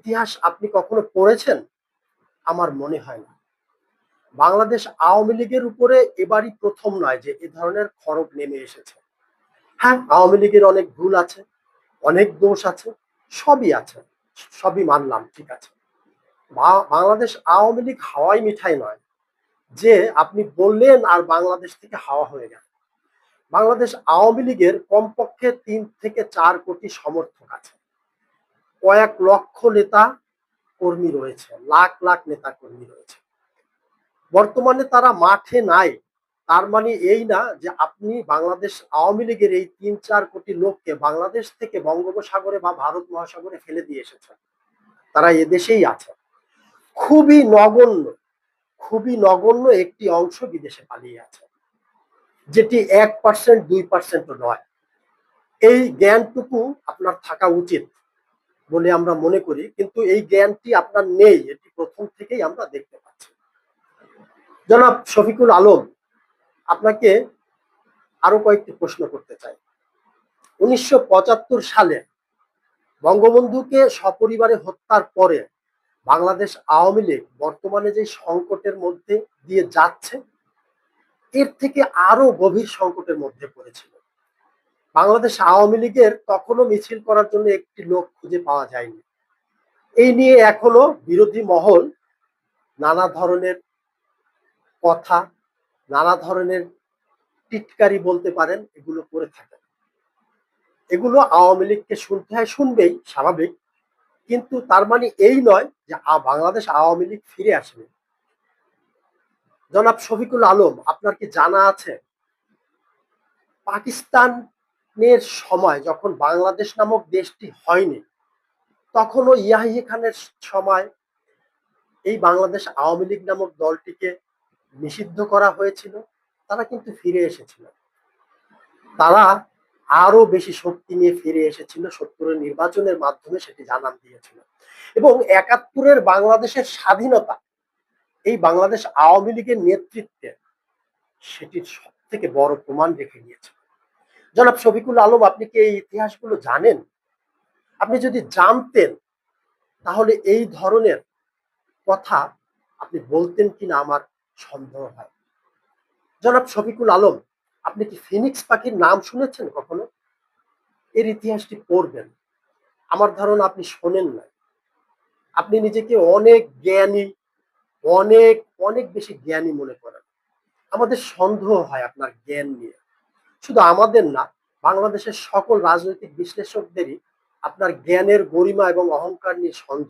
ইতিহাস আপনি কখনো পড়েছেন? আমার মনে হয় না। বাংলাদেশ আওয়ামী লীগের উপরে এবারই প্রথম নয় যে এ ধরনের খরব নেমে এসেছে। হ্যাঁ আওয়ামী লীগের অনেক ভুল আছে, অনেক দোষ আছে, সবই আছে, সবই মানলাম, ঠিক আছে। বাংলাদেশ আওয়ামী লীগ হাওয়াই মিঠাই নয়, যে আপনি বললেন আর বাংলাদেশ থেকে হাওয়া হয়ে গেল। বাংলাদেশ আওয়ামী লীগের কমপক্ষে তিন থেকে চার কোটি সমর্থক আছে। কয়েক লক্ষ নেতা কর্মী রয়েছে, লাখ লাখ নেতা কর্মী রয়েছে। বর্তমানে তারা মাঠে নাই, তার মানে এই না যে আপনি বাংলাদেশ আওয়ামী লীগের এই তিন চার কোটি লোককে বাংলাদেশ থেকে বঙ্গোপসাগরে বা ভারত মহাসাগরে ফেলে দিয়ে এসেছে তারা এদেশেই আছে। খুবই নগণ্য খুবই নগণ্য একটি অংশ বিদেশে পালিয়ে আছে, যেটি এক পার্সেন্ট, দুই পার্সেন্টও নয়। এই জ্ঞানটুকু আপনার থাকা উচিত। বলে আমরা মনে করি, কিন্তু এই জ্ঞানটি আপনার নেই, এটি প্রথম থেকেই আমরা দেখতে পাচ্ছি। জনাব শফিকুল আলম, আপনাকে আরও কয়েকটি প্রশ্ন করতে চাই। উনিশশো পঁচাত্তর সালে বঙ্গবন্ধুকে সপরিবারে হত্যার পরে বাংলাদেশ আওয়ামী লীগ বর্তমানে যে সংকটের মধ্যে দিয়ে যাচ্ছে, এর থেকে আরও গভীর সংকটের মধ্যে পড়েছিল। বাংলাদেশ আওয়ামী লীগের তখনও মিছিল করার জন্য একটি লোক খুঁজে পাওয়া যায়নি। এই নিয়ে এখনও বিরোধী মহল নানা ধরনের কথা, নানা ধরনের টিটকারি বলতে পারেন, এগুলো করে থাকে। এগুলো আওয়ামী লীগকে শুনতে হয়, শুনবেই, স্বাভাবিক। কিন্তু তার মানে এই নয় যে বাংলাদেশ আওয়ামী লীগ ফিরে আসবে। জনাব শফিকুল আলম, আপনার কি জানা আছে? পাকিস্তানের সময় যখন বাংলাদেশ নামক দেশটি হয়নি, তখনও ইয়াহিয়া খানের সময় এই বাংলাদেশ আওয়ামী লীগ নামক দলটিকে নিষিদ্ধ করা হয়েছিল। তারা কিন্তু ফিরে এসেছিল। তারা আরও বেশি শক্তি নিয়ে ফিরে এসেছিল, সত্তরের নির্বাচনের মাধ্যমে সেটি জানান দিয়েছিল। এবং একাত্তরের বাংলাদেশের স্বাধীনতা, এই বাংলাদেশ আওয়ামী লীগের নেতৃত্বে সেটির সব থেকে বড় প্রমাণ রেখে গিয়েছে জনাব শফিকুল আলম, আপনি কি এই ইতিহাসগুলো জানেন? আপনি যদি জানতেন, তাহলে এই ধরনের কথা আপনি বলতেন কিনা আমার সন্দেহ হয়। জনাব শফিকুল আলম, আপনি কি ফিনিক্স পাখির নাম শুনেছেন কখনো? এর ইতিহাসটি পড়বেন। আমার ধারণা আপনি শোনেন না আপনি নিজেকে অনেক জ্ঞানী, অনেক অনেক বেশি জ্ঞানী মনে করেন। আমাদের সন্দেহ হয় আপনার জ্ঞান নিয়ে। শুধু আমাদের না বাংলাদেশের সকল রাজনৈতিক বিশ্লেষকদেরই আপনার জ্ঞানের গরিমা এবং অহংকার নিয়ে সন্দেহ